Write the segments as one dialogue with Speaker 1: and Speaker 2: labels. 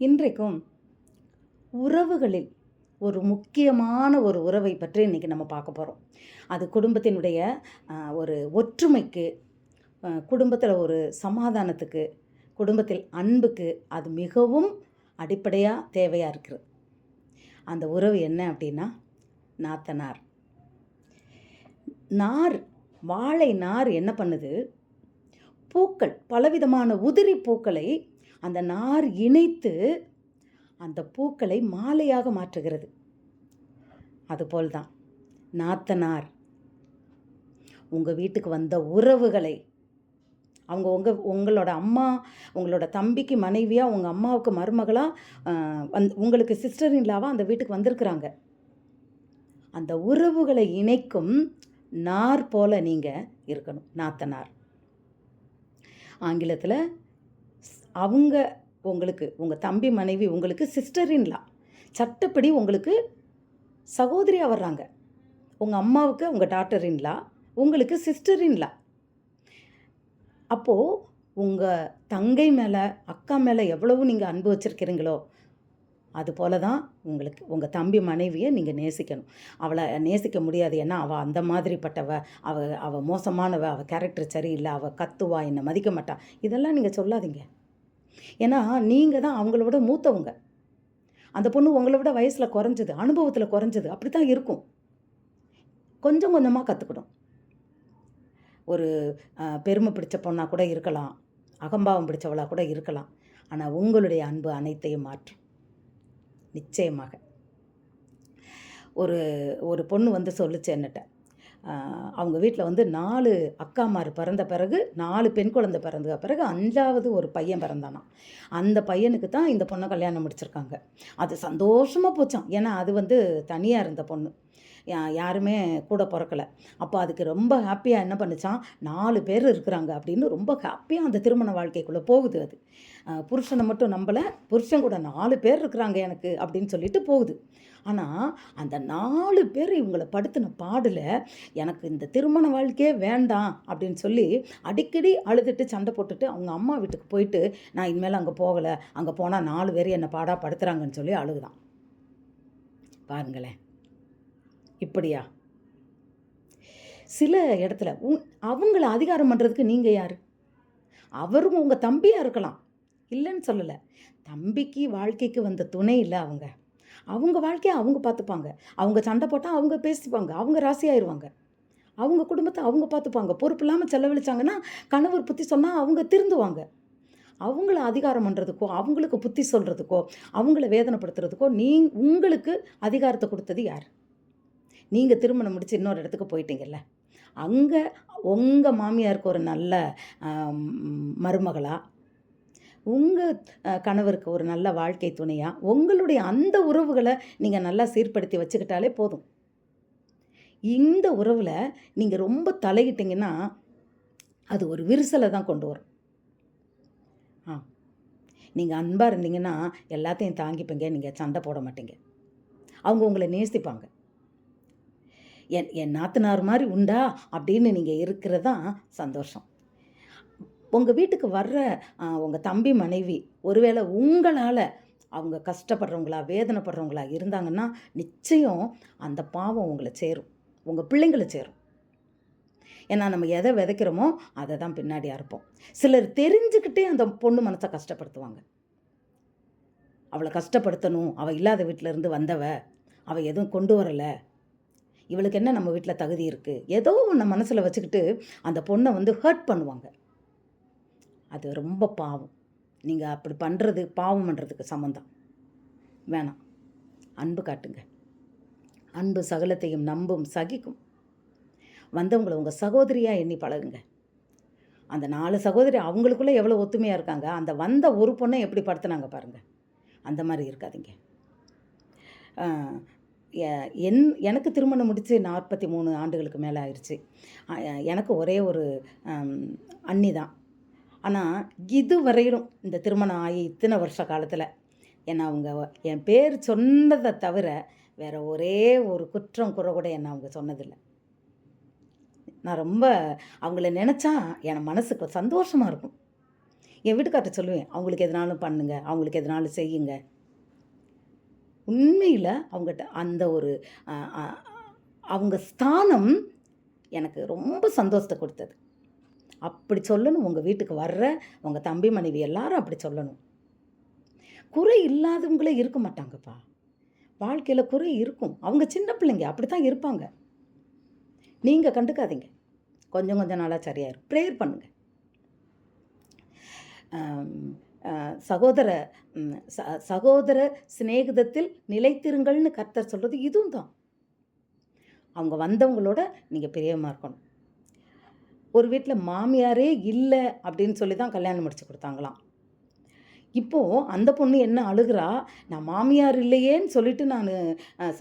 Speaker 1: இன்றைக்கும் உறவுகளில் ஒரு முக்கியமான ஒரு உறவை பற்றி இன்றைக்கி நம்ம பார்க்க போகிறோம் அது குடும்பத்தினுடைய ஒரு ஒற்றுமைக்கு குடும்பத்தில் ஒரு சமாதானத்துக்கு குடும்பத்தில் அன்புக்கு அது மிகவும் அடிப்படையாக தேவையாக இருக்குது அந்த உறவு என்ன அப்படின்னா நாத்தனார். நார் வாழை நார் என்ன பண்ணுது? பூக்கள் பலவிதமான உதிரி பூக்களை அந்த நார் இணைத்து அந்த பூக்களை மாலையாக மாற்றுகிறது. அதுபோல் தான் நாத்தனார் உங்கள் வீட்டுக்கு வந்த உறவுகளை அவங்க உங்கள் உங்களோட அம்மா உங்களோட தம்பிக்கு மனைவியாக உங்கள் அம்மாவுக்கு மருமகளாக வந் உங்களுக்கு சிஸ்டர் இல்லாவாக அந்த வீட்டுக்கு வந்திருக்கிறாங்க. அந்த உறவுகளை இணைக்கும் நார் போல நீங்கள் இருக்கணும் நாத்தனார். ஆங்கிலத்தில் அவங்க உங்களுக்கு உங்கள் தம்பி மனைவி உங்களுக்கு சிஸ்டரின்லா சட்டப்படி உங்களுக்கு சகோதரியாக வர்றாங்க உங்கள் அம்மாவுக்கு உங்கள் டாட்டரின்லா உங்களுக்கு சிஸ்டரின்லா அப்போது உங்கள் தங்கை மேலே அக்கா மேலே எவ்வளவு நீங்கள் அன்பு வச்சுருக்கிறீங்களோ அது போல தான் உங்களுக்கு உங்கள் தம்பி மனைவியை நீங்கள் நேசிக்கணும். அவளை நேசிக்க முடியாது. ஏன்னா அவள் அந்த மாதிரிப்பட்டவ அவள் அவள் மோசமானவ அவள் கேரக்டர் சரியில்லை அவள் கத்துவா என்னை மதிக்க மாட்டா. இதெல்லாம் நீங்கள் சொல்லாதீங்க. ஏன்னா நீங்கள் தான் அவங்கள விட மூத்தவங்க. அந்த பொண்ணு உங்களை விட வயசில் குறைஞ்சது அனுபவத்தில் குறைஞ்சது அப்படி தான் இருக்கும். கொஞ்சம் கொஞ்சமாக கற்றுக்கணும் ஒரு பெருமை பிடிச்ச பொண்ணாக கூட இருக்கலாம். அகம்பாவம் பிடிச்சவளாக கூட இருக்கலாம். ஆனால் உங்களுடைய அன்பு அனைத்தையும் மாற்றும். நிச்சயமாக. ஒரு ஒரு பொண்ணு வந்து சொல்லுச்சு என்னட்ட அவங்க வீட்டில் வந்து நாலு அக்காமார் பிறந்த பிறகு நாலு பெண் குழந்தை பிறந்த பிறகு அஞ்சாவது ஒரு பையன் பிறந்தானா அந்த பையனுக்கு தான் இந்த பொண்ணை கல்யாணம் முடிச்சிருக்காங்க. அது சந்தோஷமாக போச்சான் ஏன்னா அது வந்து தனியாக இருந்த பொண்ணு. யாருமே கூட பிறக்கலை. அப்போ அதுக்கு ரொம்ப ஹாப்பியாக என்ன பண்ணுச்சான் நாலு பேர் இருக்கிறாங்க அப்படின்னு ரொம்ப ஹாப்பியாக அந்த திருமண வாழ்க்கைக்குள்ளே போகுது அது. புருஷனை மட்டும் நம்பலை. புருஷன் கூட நாலு பேர் இருக்கிறாங்க எனக்கு அப்படின்னு சொல்லிட்டு போகுது. ஆனால் அந்த நாலு பேர் இவங்களை படுத்தின பாடில் எனக்கு இந்த திருமண வாழ்க்கையே வேண்டாம் அப்படின்னு சொல்லி அடிக்கடி அழுதுட்டு சண்டை போட்டுட்டு அவங்க அம்மா வீட்டுக்கு போயிட்டு நான் இனிமேல் அங்கே போகலை. அங்கே போனால் நாலு பேர் என்னை பாடாக படுத்துகிறாங்கன்னு சொல்லி அழுகுதான். பாருங்களேன். இப்படியா? சில இடத்துல உன் அவங்கள அதிகாரம் பண்ணுறதுக்கு நீங்கள் யார்? அவரும் உங்கள் தம்பியாக இருக்கலாம். இல்லைன்னு சொல்லலை. தம்பிக்கு வாழ்க்கைக்கு வந்த துணை இல்லை அவங்க. அவங்க வாழ்க்கையை அவங்க பார்த்துப்பாங்க அவங்க சண்டை போட்டால் அவங்க பேசிப்பாங்க. அவங்க ராசியாயிருவாங்க அவங்க குடும்பத்தை அவங்க பார்த்துப்பாங்க பொறுப்பு இல்லாமல் செலவழிச்சாங்கன்னா கணவர் புத்தி சொன்னால் அவங்க திருந்துவாங்க. அவங்கள அதிகாரம் பண்ணுறதுக்கோ அவங்களுக்கு புத்தி சொல்கிறதுக்கோ அவங்கள வேதனைப்படுத்துறதுக்கோ நீ உங்களுக்கு அதிகாரத்தை கொடுத்தது யார்? நீங்கள் திருமணம் முடித்து இன்னொரு இடத்துக்கு போயிட்டீங்கல்ல. அங்கே உங்கள் மாமியாருக்கு ஒரு நல்ல மருமகளாக உங்கள் கணவருக்கு ஒரு நல்ல வாழ்க்கை துணையாக உங்களுடைய அந்த உறவுகளை நீங்கள் நல்லா சீர்படுத்தி வச்சுக்கிட்டாலே போதும். இந்த உறவில் நீங்கள் ரொம்ப தலையிட்டிங்கன்னா அது ஒரு விரிசலை தான் கொண்டு வரும். ஆ. நீங்கள் அன்பாக இருந்தீங்கன்னா எல்லாத்தையும் தாங்கிப்பீங்க நீங்கள் சண்டை போட மாட்டீங்க. அவங்க உங்களை நேசிப்பாங்க. என் என் நாத்தனார் மாதிரி உண்டா? அப்படின்னு நீங்கள் இருக்கிறதான் சந்தோஷம். உங்கள் வீட்டுக்கு வர்ற உங்கள் தம்பி மனைவி ஒருவேளை உங்களால் அவங்க கஷ்டப்படுறவங்களா வேதனைப்படுறவங்களா இருந்தாங்கன்னா நிச்சயம் அந்த பாவம் உங்களை சேரும். உங்கள் பிள்ளைங்களை சேரும். ஏன்னா நம்ம எதை விதைக்கிறோமோ அதை தான் பின்னாடி அறுப்போம் சிலர் தெரிஞ்சுக்கிட்டே அந்த பொண்ணு மனசை கஷ்டப்படுத்துவாங்க. அவளை கஷ்டப்படுத்தணும். அவள் இல்லாத வீட்டிலேருந்து வந்தவ. அவள் எதுவும் கொண்டு வரலை. இவளுக்கு என்ன நம்ம வீட்டில் தகுதி இருக்குது ஏதோ ஒன்று மனசில் வச்சுக்கிட்டு அந்த பொண்ணை வந்து ஹர்ட் பண்ணுவாங்க. அது ரொம்ப பாவம். நீங்கள் அப்படி பண்ணுறது பாவம் பண்ணுறதுக்கு சம்மந்தம். வேணாம். அன்பு காட்டுங்க. அன்பு சகலத்தையும் நம்பும் சகிக்கும். வந்தவங்களை உங்கள் சகோதரியாக எண்ணி பழகுங்க. அந்த நாலு சகோதரி அவங்களுக்குள்ளே எவ்வளோ ஒத்துமையாக இருக்காங்க அந்த வந்த ஒரு பொண்ணை எப்படி படுத்துனாங்க பாருங்கள் அந்த மாதிரி இருக்காதீங்க. எ- என் எனக்கு திருமணம் முடித்து நாற்பத்தி மூணு ஆண்டுகளுக்கு மேலே ஆயிடுச்சு எனக்கு ஒரே ஒரு அண்ணி தான். ஆனால் இது வரையிலும் இந்த திருமணம் ஆகி இத்தனை வருஷ காலத்தில் என்னை அவங்க என் பேர் சொன்னதை தவிர வேறு ஒரே ஒரு குற்றம் குறை கூட என்னை அவங்க சொன்னதில்லை. நான் ரொம்ப அவங்கள நினச்சா என் மனசுக்கு சந்தோஷமாக இருக்கும். என் வீட்டுக்கார்ட்ட சொல்லுவேன் அவங்களுக்கு எதனாலும் பண்ணுங்க அவங்களுக்கு எதனாலும் செய்யுங்க. உண்மையில் அவங்ககிட்ட அந்த ஒரு அவங்க ஸ்தானம் எனக்கு ரொம்ப சந்தோஷத்தை கொடுத்தது. அப்படி சொல்லணும் உங்கள் வீட்டுக்கு வர்ற உங்கள் தம்பி மனைவி எல்லாரும் அப்படி சொல்லணும். குறை இல்லாதவங்களே இருக்க மாட்டாங்கப்பா. வாழ்க்கையில் குறை இருக்கும். அவங்க சின்ன பிள்ளைங்க அப்படி தான் இருப்பாங்க. நீங்கள் கண்டுக்காதீங்க. கொஞ்சம் கொஞ்சம் நாளாக சரியாயிரும். ப்ரேயர் பண்ணுங்கள் சகோதர ச- சகோதர சிநேகிதத்தில் நிலைத்திருங்கள்னு கர்த்தர் சொல்கிறது இதுவும் தான். அவங்க வந்தவங்களோட நீங்கள் பிரியமாக இருக்கணும். ஒரு வீட்டில் மாமியாரே இல்லை அப்படின்னு சொல்லி தான் கல்யாணம் முடிச்சு கொடுத்தாங்களாம். இப்போது அந்த பொண்ணு என்ன அழுகிறா? நான் மாமியார் இல்லையேன்னு சொல்லிட்டு நான்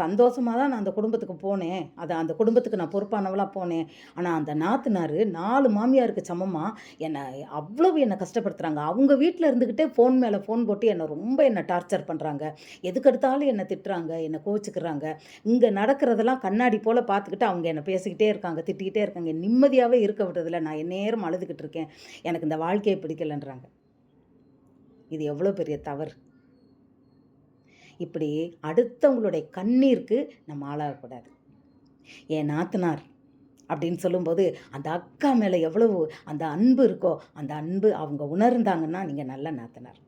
Speaker 1: சந்தோஷமாக தான் நான் அந்த குடும்பத்துக்கு போனேன். அதை அந்த குடும்பத்துக்கு நான் பொறுப்பானவளாக போனேன். ஆனால் அந்த நாத்துனார் நாலு மாமியாருக்கு சமமாக என்னை அவ்வளவு என்னை கஷ்டப்படுத்துகிறாங்க அவங்க வீட்டில் இருந்துக்கிட்டே ஃபோன் மேலே ஃபோன் போட்டு என்னை ரொம்ப என்னை டார்ச்சர் பண்ணுறாங்க எதுக்கெடுத்தாலும் என்னை திட்டுறாங்க என்னை கோச்சிக்கிறாங்க இங்கே நடக்கிறதெல்லாம் கண்ணாடி போல் பார்த்துக்கிட்டு அவங்க என்னை பேசிக்கிட்டே இருக்காங்க திட்டிக்கிட்டே இருக்காங்க. நிம்மதியாகவே இருக்க விடுறதில்ல நான் எந்நேரம் அழுதுகிட்டு இருக்கேன். எனக்கு இந்த வாழ்க்கையை பிடிக்கலன்றாங்க. இது எவ்வளோ பெரிய தவறு? இப்படி அடுத்தவங்களுடைய கண்ணீருக்கு நம்ம ஆளாகக்கூடாது. என் நாத்தனார்? அப்படின்னு சொல்லும்போது அந்த அக்கா மேலே எவ்வளவு அந்த அன்பு இருக்கோ அந்த அன்பு அவங்க உணர்ந்தாங்கன்னா நீங்கள் நல்ல நாத்தனார்.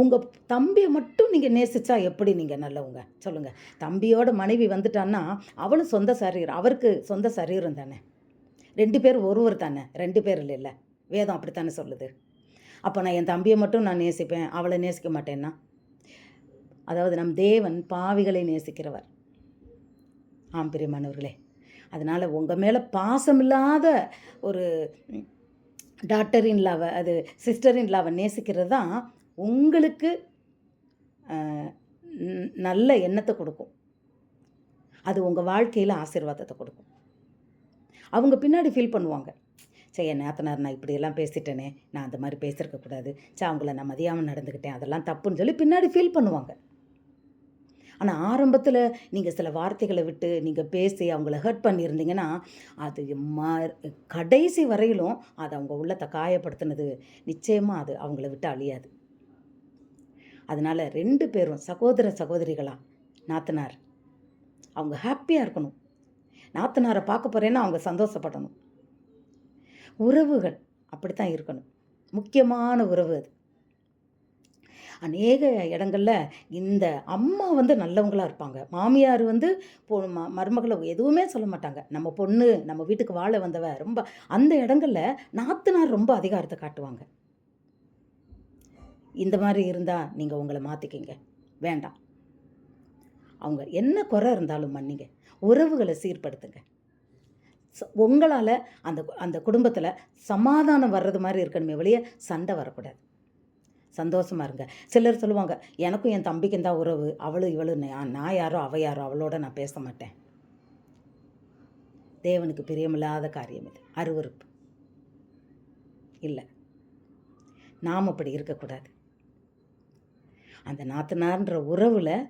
Speaker 1: உங்கள் தம்பியை மட்டும் நீங்கள் நேசித்தா எப்படி நீங்கள் நல்லவங்க? சொல்லுங்கள் தம்பியோட மனைவி வந்துட்டான்னா அவளும் சொந்த சரீரம் அவருக்கு சொந்த சரீரம் தானே. ரெண்டு பேர் ஒருவர் தானே. ரெண்டு பேர் இல்லை. வேதம் அப்படித்தானே சொல்லுது. அப்போ நான் என் தம்பியை மட்டும் நான் நேசிப்பேன் அவளை நேசிக்க மாட்டேன்னா? அதாவது நம் தேவன் பாவிகளை நேசிக்கிறவர். ஆம் பிரியமானவர்களே அதனால் உங்கள் மேலே பாசமில்லாத ஒரு டாக்டரின் லவை அது சிஸ்டரின் லவை நேசிக்கிறது தான் உங்களுக்கு நல்ல எண்ணத்தை கொடுக்கும். அது உங்கள் வாழ்க்கையில் ஆசீர்வாதத்தை கொடுக்கும். அவங்க பின்னாடி ஃபீல் பண்ணுவாங்க. சரி என் நேத்தனார் நான் இப்படியெல்லாம் பேசிட்டேனே நான் அந்த மாதிரி பேசியிருக்கக்கூடாது சே அவங்கள நான் மதியாமல் நடந்துக்கிட்டேன் அதெல்லாம் தப்புன்னு சொல்லி பின்னாடி ஃபீல் பண்ணுவாங்க. ஆனால் ஆரம்பத்தில் நீங்கள் சில வார்த்தைகளை விட்டு நீங்கள் பேசி அவங்கள ஹர்ட் பண்ணியிருந்தீங்கன்னா அது மா கடைசி வரையிலும் அது அவங்க உள்ளத்தை காயப்படுத்தினது நிச்சயமாக அது அவங்கள விட்டு அழியாது. அதனால் ரெண்டு பேரும் சகோதர சகோதரிகளாக நாத்தனார் அவங்க ஹாப்பியாக இருக்கணும். நாத்தனாரை பார்க்க போகிறேன்னா அவங்க சந்தோஷப்படணும். உறவுகள் அப்படித்தான் இருக்கணும். முக்கியமான உறவு அது. அநேக இடங்களில் இந்த அம்மா வந்து நல்லவங்களா இருப்பாங்க. மாமியார் வந்து பொ மருமகளை எதுவுமே சொல்ல மாட்டாங்க. நம்ம பொண்ணு நம்ம வீட்டுக்கு வாழ வந்தவ ரொம்ப அந்த இடங்களில் நாத்துனார் ரொம்ப அதிகாரத்தை காட்டுவாங்க. இந்த மாதிரி இருந்தால் நீங்கள் உங்களை மாற்றிக்கிங்க வேண்டாம். அவங்க என்ன குறை இருந்தாலும் மன்னிங்க. உறவுகளை சீர்படுத்துங்க. உங்களால் அந்த அந்த குடும்பத்தில் சமாதானம் வர்றது மாதிரி இருக்கணுமே வெளியே சண்டை வரக்கூடாது. சந்தோஷமா இருங்க. சிலர் சொல்லுவாங்க எனக்கும் என் தம்பிக்கும் தான் உறவு. அவளும் இவளும் நான் நான் யாரோ அவ யாரோ அவளோட நான் பேச மாட்டேன். தேவனுக்கு பிரியமில்லாத காரியம் இது. அருவருப்பு. இல்லை. நாம் அப்படி இருக்கக்கூடாது. அந்த நாத்தனார்ன்ற உறவில்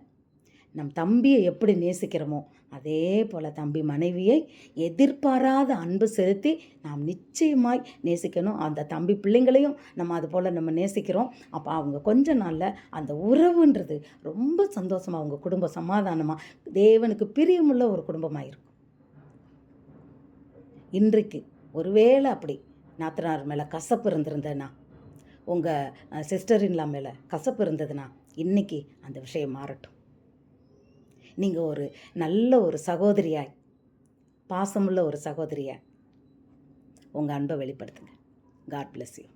Speaker 1: நம் தம்பியை எப்படி நேசிக்கிறோமோ அதே போல் தம்பி மனைவியை எதிர்பாராத அன்பு செலுத்தி நாம் நிச்சயமாய் நேசிக்கணும். அந்த தம்பி பிள்ளைங்களையும் நம்ம அது போல் நம்ம நேசிக்கிறோம். அப்போ அவங்க கொஞ்ச நாளில் அந்த உறவுன்றது ரொம்ப சந்தோஷமாக அவங்க குடும்பம் சமாதானமாக தேவனுக்கு பிரியமுள்ள ஒரு குடும்பமாக இருக்கும் இன்றைக்கு ஒருவேளை அப்படி நாத்தனார் மேலே கசப்பு இருந்திருந்தேன்னா உங்கள் சிஸ்டரின்லாம் மேலே கசப்பு இருந்ததுன்னா இன்றைக்கி அந்த விஷயம் மாறட்டும். நீங்கள் ஒரு நல்ல ஒரு சகோதரியாய் பாசமுள்ள ஒரு சகோதரியாய் உங்கள் அன்பை வெளிப்படுத்துங்க. God bless you